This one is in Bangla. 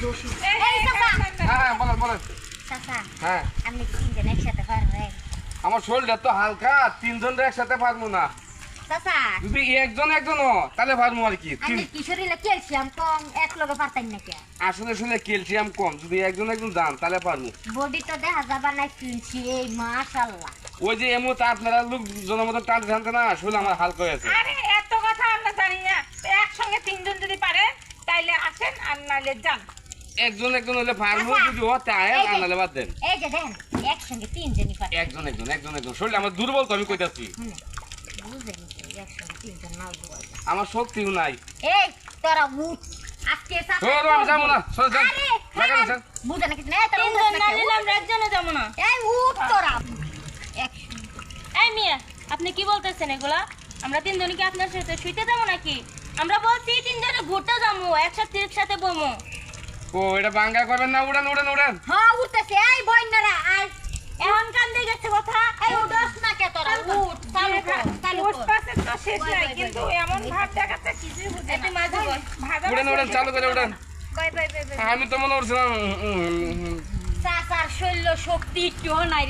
হ্যাঁ হ্যাঁ বলেন বলেন। হ্যাঁ। আপনি তিনজন একসাথে পারবেন আমার শরীরটা তো হালকা তিনজন একসাথে পারব না। যদি একজন একজন হ, তাহলে পারব আর কি। আমি তিন- কিশোরীলা ক্যালসিয়াম কম এক লগে পারতেন নাকি? আসলে শুনে ক্যালসিয়াম কম যদি একজন একজন তাহলে পারব। বডি তো দেখা যাবা না কিনছি এই মাশাল্লাহ ওই যে এমন আপনারা লোক জনমতন টানতে টানতে না শরীর আমার হালকা হয়েছে আরে এত কথা আমরা জানি না। একসঙ্গে তিনজন যদি পারে তাইলে আসেন আর নাইলে যান। একজন একজন হলে পারব আচ্ছা। যদি ও তাই আনালে বাদ দেন। এই যে দেখেন একসঙ্গে তিনজনই পারে একজন একজন একজন একজন। শরীর আমার দুর্বল তো আমি কইতাছি। আমার শক্তিও নাই। এই তোরা উঠ। আজকে আমি যাব না। যান। বুঝে না কিছু তোরা তিনজন না। নিলে আমরা একজনে যাব না। এই উঠ তোরা। এই মিয়া আপনি কি বলতেছেন এগুলা? আমরা তিনজনে কি আপনার সাথে শুইতে যাব নাকি? আমরা বলছি তিনজনে ঘুরতে যাব একসাথে একসাথে বমো। ও এটা বাঙ্গা করবেন না উড়ান উড়ান উড়ান। হ্যাঁ উঠতেছে এই বন্যারা আর এখন কান দিয়ে গেছে কথা এই উঠস না কে তোরা উঠ চালু কর চালু কর উঠতেছে তো শেষ নাই কিন্তু এমন ভাব দেখাচ্ছে বুঝে না। মাঝে বল। উড়ান উড়েন চালু করে উড়ান। কই কই কই কই আমি তো মনে করছিলাম চাচার শৈল্য শক্তি একটু নাই